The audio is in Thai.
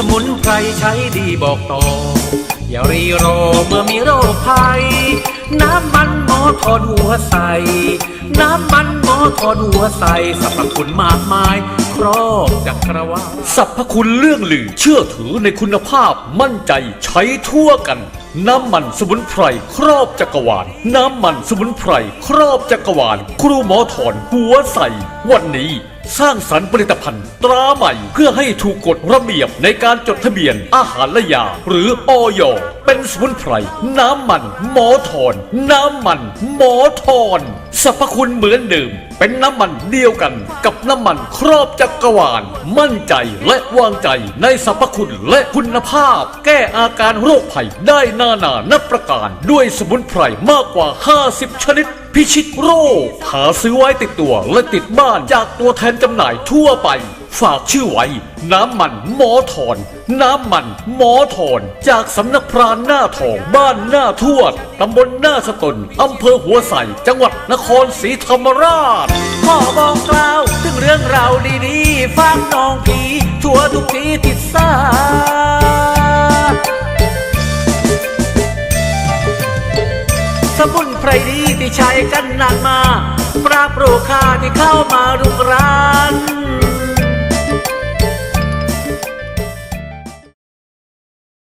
สมุนไพรใช้ดีบอกต่อ อย่ารีรอเมื่อมีโรคภัย น้ำมันหมอทอนหัวใส น้ำมันหมอทอนหัวใสสรรพคุณมากมาย ครอบจักรวาลสรรพคุณเรื่องลือ เชื่อถือในคุณภาพมั่นใจใช้ทั่วกัน น้ำมันสมุนไพรครอบจักรวาล น้ำมันสมุนไพรครอบจักรวาล ครูหมอถอนหัวใสวันนี้สร้างสรรค์ผลิตภัณฑ์ตราใหม่ เพื่อให้ถูกกฎระเบียบในการจดทะเบียนอาหารและยา หรือออยเป็นสมุนไพรน้ำมันหมอถอน น้ำมันหมอถอนสรรพคุณเหมือนเดิม เป็นน้ำมันเดียวกันกับน้ำมันครอบจักรวาล มั่นใจและวางใจในสรรพคุณและคุณภาพ แก้อาการโรคภัยได้นานานับประการ ด้วยสมุนไพรมากกว่า 50 ชนิด พิชิตโรค หาซื้อไว้ติดตัวและติดบ้านจากตัวแทนจำหน่ายทั่วไป ฝากชื่อไว้ น้ำมันหมอถอน น้ำมันหมอถอน จากสำนักพรานหน้าทอง บ้านหน้าทวด ตำบลหน้าสตนอำเภอหัวไสจังหวัดนครศรีธรรมราชขอบอกกล่าวถึงเรื่องราวดีๆฟังน้องผีทั่วทุกทีติดสาสมุนไพรดีที่ใช้กันนานมา ปราบโรคาที่เข้ามารุกราน